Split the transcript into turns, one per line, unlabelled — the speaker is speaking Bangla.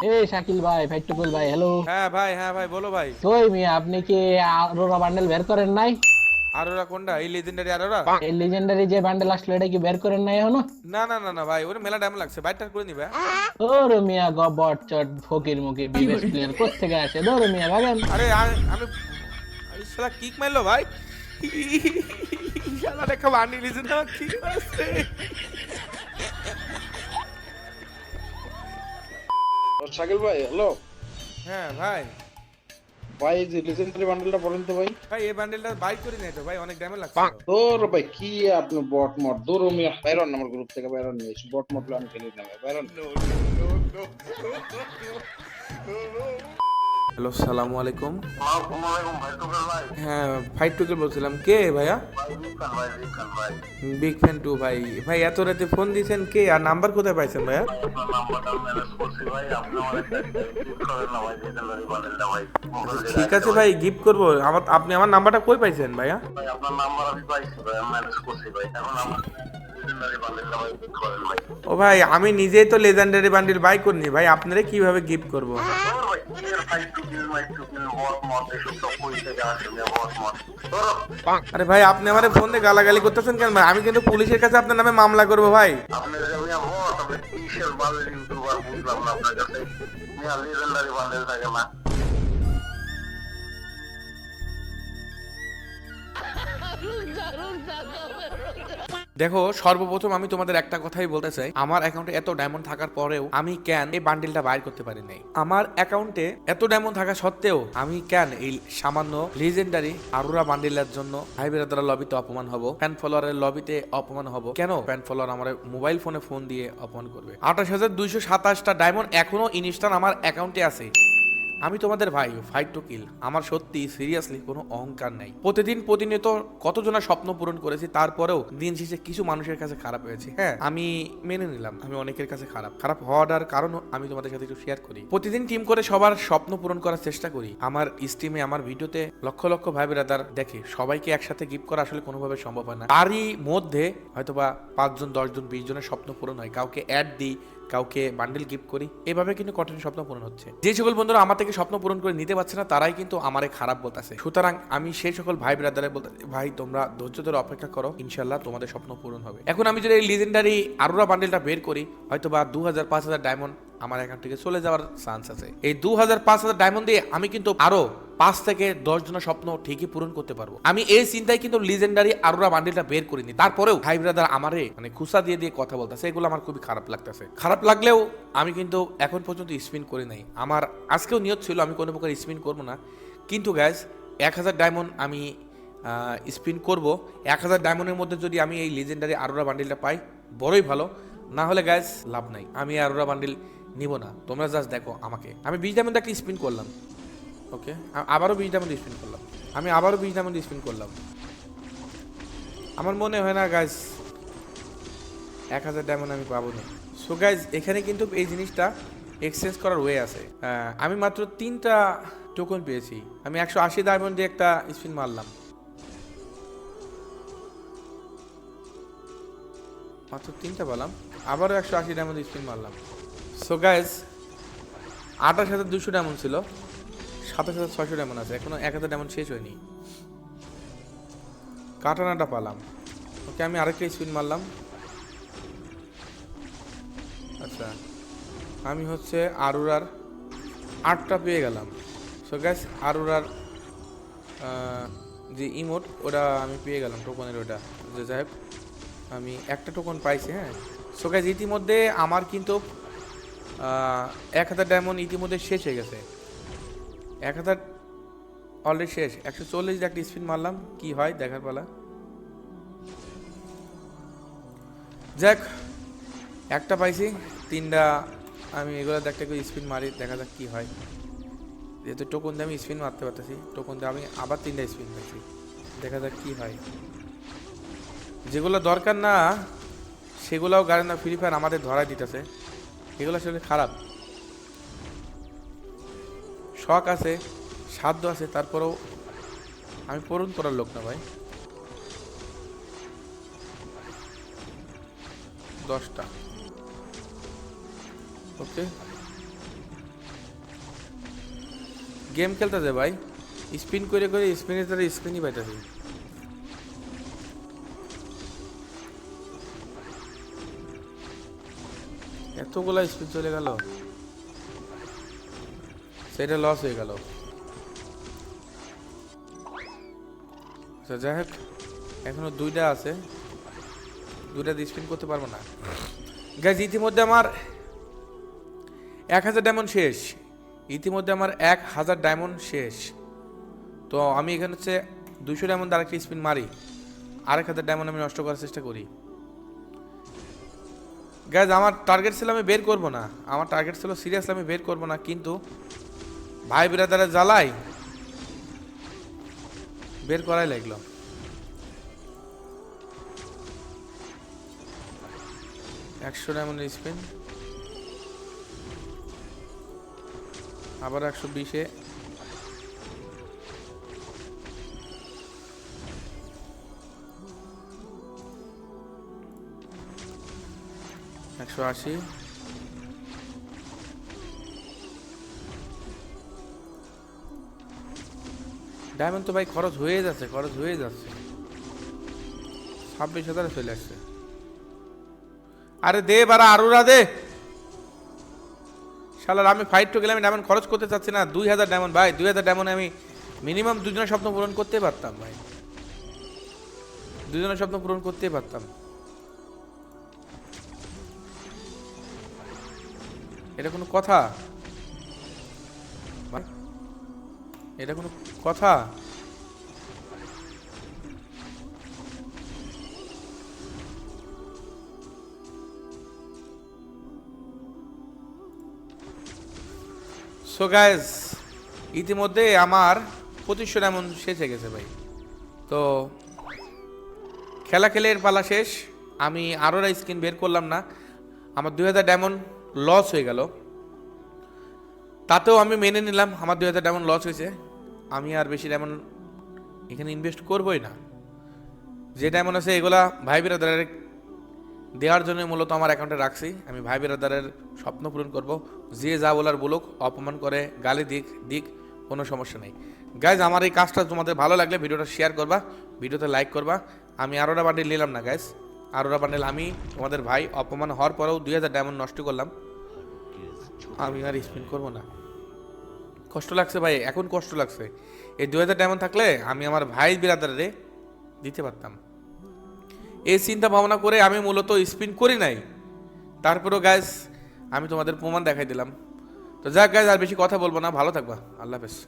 এই শাকিল ভাই ফাইটুকুল ভাই হ্যালো
হ্যাঁ ভাই হ্যাঁ ভাই বলো ভাই।
কই মিয়া আপনি কি আরোরা বান্ডেল বের করেন নাই?
আর ওরা কোনটা? এই লেজেন্ডারি আর ওরা
এই লিজেন্ডারি যে বান্ডেল আসলো এটা কি বের করেন নাই এখনও?
না না না না ভাই ওরে মেলা টাইম লাগছে বাইরটা করে নিবে
ওরে মিয়া গবট চট ফকির মুখে বিবেশ প্লেয়ার কোথা থেকে আসে? ধরো মিয়া ভাগেন
আরে আমি শালা কিক মারলো ভাই। শালা দেখা বানি লিজেন্ড কিক মারছে।
শাকিল ভাই হ্যালো
হ্যাঁ ভাই
ভাই যে লেজেন্ডারি বান্ডেলটা বলেন তো ভাই
ভাই এই বান্ডেলটা বাই করে নাই তো ভাই অনেক ড্যামেজ লাগছে
তোর ভাই কি আপনি বট মট দূর আমি বাইরন আমার গ্রুপ থেকে বাইরন নিয়ে এসে বট মট আমি খেলি না ভাই বাইরন
হ্যালো সালামু আলাইকুম। হ্যাঁ ফাইট টুকে বলছিলাম। কে ভাইয়া? বিগ ফ্যান টু ভাই। ভাই। এত রাতে ফোন দিয়েছেন কে? আর নাম্বার কোথায় পাইছেন ভাইয়া? ঠিক আছে ভাই। গিফট করব। আমার আপনি আমার নাম্বারটা কই পাইছেন ভাইয়া?
আপনার নাম্বার আমি পাইছি ভাই ম্যানেজ করছি ভাই। এখন আমার legendary bundle টা ভাই pick করেন ভাই।
ও ভাই আমি নিজেই তো লেজেন্ডারি বান্ডিল বাই করিনি ভাই আপনারা কীভাবে গিফট করব? আরে ভাই আপনি আমারে ফোন দিয়ে গালাগালি করতেছেন কেন ভাই? আমি কিন্তু পুলিশের কাছে আপনার নামে মামলা করব ভাই।
না।
দেখো, সর্বপ্রথম আমি তোমাদের একটা কথাই বলতে চাই। আমার অ্যাকাউন্টে এত ডায়মন্ড থাকার পরেও আমি কেন এই বান্ডিলটা বাইর করতে পারি নাই? আমার অ্যাকাউন্টে এত ডায়মন্ড থাকা সত্ত্বেও আমি কেন এই সামান্য লিজেন্ডারি আরুরা বান্ডিলের জন্য ভাই বেরাদারা লবিতে অপমান হব? ফ্যান ফলোয়ারের লবিতে অপমান হব? কেন ফ্যান ফলোয়ার আমার মোবাইল ফোনে ফোন দিয়ে অপমান করবে? আঠাশ হাজার দুইশো সাতাশটা ডায়মন্ড এখনও ইনস্টান আমার অ্যাকাউন্টে আছে। আমি তোমাদের ভাই ফাইট টু কিল আমার সত্যি সিরিয়াসলি কোনো অহংকার নাই। প্রতিদিন প্রতিনিয়ত কতজনা স্বপ্ন পূরণ করেছি, তারপরেও দিন শেষে কিছু মানুষের কাছে খারাপ হয়েছে। হ্যাঁ আমি মেনে নিলাম, আমি অনেকের কাছে খারাপ। খারাপ হওয়ার কারণ আমি তোমাদের সাথে একটু শেয়ার করি। প্রতিদিন টিম করে সবার স্বপ্ন পূরণ করার চেষ্টা করি। আমার স্ট্রিমে আমার ভিডিওতে লক্ষ লক্ষ ভাই বেরাদার দেখে, সবাইকে একসাথে গিফট করা আসলে কোনোভাবে সম্ভব হয় না। তারই মধ্যে হয়তোবা পাঁচজন, দশজন বিশ জনের স্বপ্ন পূরণ হয়। কাউকে অ্যাড দিই কাউকে বান্ডেল গিফট করি, এভাবে কিন্তু কঠিন স্বপ্ন পূরণ হচ্ছে। যে সকল বন্ধুরা আমার থেকে স্বপ্ন পূরণ করে নিতে পারছে না, তারাই কিন্তু আমারে খারাপ বলতেছে। সুতরাং আমি সেই সকল ভাই ব্রাদারে বলতে ভাই, তোমরা ধৈর্য ধরে অপেক্ষা করো ইনশাল্লাহ তোমাদের স্বপ্ন পূরণ হবে। এখন আমি যদি এই লিজেন্ডারি আরোরা বান্ডেলটা বের করি হয়তো বা দু হাজার পাঁচ হাজার ডায়মন্ড আমার অ্যাকাউন্ট থেকে চলে যাওয়ার চান্স আছে। এই দু হাজার পাঁচ হাজার ডায়মন্ড দিয়ে আমি কিন্তু আরও পাঁচ থেকে দশ জনের স্বপ্ন ঠিকই পূরণ করতে পারব। আমি এই চিন্তায় কিন্তু লিজেন্ডারি আরোরা বান্ডিলটা বের করিনি। তারপরেও ভাই ব্রাদার আমারে মানে খুসা দিয়ে দিয়ে কথা বলতেছে, এগুলো আমার খুবই খারাপ লাগতেছে। খারাপ লাগলেও আমি কিন্তু এখন পর্যন্ত স্পিন করি নাই। আমার আজকেও নিয়ত ছিল আমি কোনো প্রকার স্পিন করব না। কিন্তু গ্যাস এক হাজার ডায়মন্ড আমি স্পিন করব। এক হাজার ডায়মন্ডের মধ্যে যদি আমি এই লিজেন্ডারি আরোরা বান্ডিলটা পাই, বড়ই ভালো। না হলে গ্যাস লাভ নাই। আমি আরোরা বান্ডিল নিব না। তোমরা জাস্ট দেখো আমাকে। আমি বিশ ডায়মন্ড একটা স্পিন করলাম। ওকে আবারও বিশ ডায়মন্ড স্পিন করলাম। আমি আবারও বিশ ডায়মন্ড স্পিন করলাম। আমার মনে হয় না গাইজ এক হাজার ডায়মন্ড আমি পাবো না। সো গাইজ এখানে কিন্তু এই জিনিসটা এক্সচেঞ্জ করার ওয়ে আছে। আমি মাত্র তিনটা টোকন পেয়েছি। আমি একশো আশি ডায়মন্ড দিয়ে একটা স্পিন মারলাম। মাত্র তিনটা পেলাম। আবারও একশো আশি ডায়মন্ড স্পিন মারলাম। সো গাইজ আঠাশ হাজার দুশো ডায়মন্ড ছিল, সাতাশ হাজার ছয়শো ডায়মন্ড আছে, এখনও এক হাজার ডায়মন্ড শেষ হয়নি। কাটানাটা পালাম। ওকে আমি আরেকটা স্পিন মারলাম। আচ্ছা আমি হচ্ছে আরুরার আটটা পেয়ে গেলাম। সো গ্যাস আরুরার যে ইমোট ওটা আমি পেয়ে গেলাম টোকনের ওটা। যে যাই আমি একটা টোকন পাইছি হ্যাঁ। সো গ্যাস ইতিমধ্যে আমার কিন্তু এক হাজার ডায়মন্ড ইতিমধ্যে শেষ হয়ে গেছে। এক হাজার অলরেডি শেষ। একশো চল্লিশ একটা স্পিন মারলাম। কি হয়? দেখার পালা। যাক, একটা পাইছি। তিনটা আমি এগুলো একটা করে স্পিন মারি। দেখা যাক কী হয়। যেহেতু টোকন দিয়ে আমি স্পিন মারতে পারতেছি টোকন দিয়ে আমি আবার তিনটা স্পিন পাইছি দেখা যাক কী হয়। যেগুলো দরকার না, সেগুলোও গাড়ি না ফ্রি ফায়ার আমাদের ধরাই দিতেছে। এগুলো আসলে খারাপ। শখ আছে, সাধ্য আছে, তারপরেও আমি পূরণ করার লোক না ভাই। দশটা। ওকে। গেম খেলতেছে ভাই। স্পিন করে করে স্পিনে তারা স্পিনই পাইতেছে। এতগুলা স্পিড চলে গেল। সেটা লস হয়ে গেল। আচ্ছা যাই হোক, এখনও দুইটা আছে। দুইটা দিয়ে স্পিন করতে পারব না। গাছ ইতিমধ্যে আমার এক হাজার ডায়মন্ড শেষ। ইতিমধ্যে আমার এক হাজার ডায়মন্ড শেষ। তো আমি এখানে হচ্ছে দুশো ডায়মন্ড আরেকটা স্পিন মারি। আরেক হাজার ডায়মন্ড আমি নষ্ট করার চেষ্টা করি। গ্যাস আমার টার্গেট ছিল আমি বের করব না। আমার টার্গেট ছিল সিরিয়াসলি আমি বের করব না, কিন্তু ভাই বিরাদারে জ্বালাই। বের করাই লাগল। একশো ডায়মন্ড স্পিন আবার একশো বিশে। একশো আশি। ডায়মন্ড তো ভাই খরচ হয়ে যাচ্ছে, খরচ হয়ে যাচ্ছে। ছাব্বিশ হাজারে চলে আসছে। আরে দে বারা আরুরা দে। শালার, আমি ফাইট তো গেলে আমি ডায়মন্ড খরচ করতে চাচ্ছি না। দুই হাজার ডায়মন্ড ভাই, দুই হাজার ডায়মন্ড আমি মিনিমাম দুজনের স্বপ্ন পূরণ করতে পারতাম ভাই। দুজনের স্বপ্ন পূরণ করতে পারতাম। এটা কোনো কথা? এটা কোনো কথা? সো গাইজ ইতিমধ্যে আমার পঁচিশশো এমন শেষ হয়ে গেছে ভাই। তো খেলা খেলের পালা শেষ। আমি আরও স্কিন বের করলাম না। আমার দুই হাজার ডায়মন্ড লস হয়ে গেল। তাতেও আমি মেনে নিলাম, আমার দুই হাজার ডায়মন্ড লস হয়েছে। আমি আর বেশি ডায়মন্ড এখানে ইনভেস্ট করবোই না। যে ডায়মন্ড আছে, এগুলা ভাই বিরাদারের দেওয়ার জন্য মূলত আমার অ্যাকাউন্টে রাখছি। আমি ভাই বিরাদারের স্বপ্ন পূরণ করব। যে যা বলার বলুক, অপমান করে, গালি দিক দিক, কোনো সমস্যা নেই। গাইজ আমার এই কাজটা তোমাদের ভালো লাগলে ভিডিওটা শেয়ার করবা, ভিডিওতে লাইক করবা। আমি আরোরা বান্ডিল নিলাম না গাইজ আরোরা বান্ডিল আমি তোমাদের ভাই অপমান হওয়ার পরেও দুই হাজার ডায়মন্ড নষ্ট করলাম। আমি আর স্পিন করব না। কষ্ট লাগছে ভাই, এখন কষ্ট লাগছে। এই দু হাজার ডায়মন্ড থাকলে আমি আমার ভাই বিরাদারে দিতে পারতাম। এই চিন্তা ভাবনা করে আমি মূলত স্পিন করি নাই। তারপরেও গ্যাস আমি তোমাদের প্রমাণ দেখাই দিলাম। তো যাক গ্যাস আর বেশি কথা বলব না। ভালো থাকবা। আল্লাহ হাফেজ।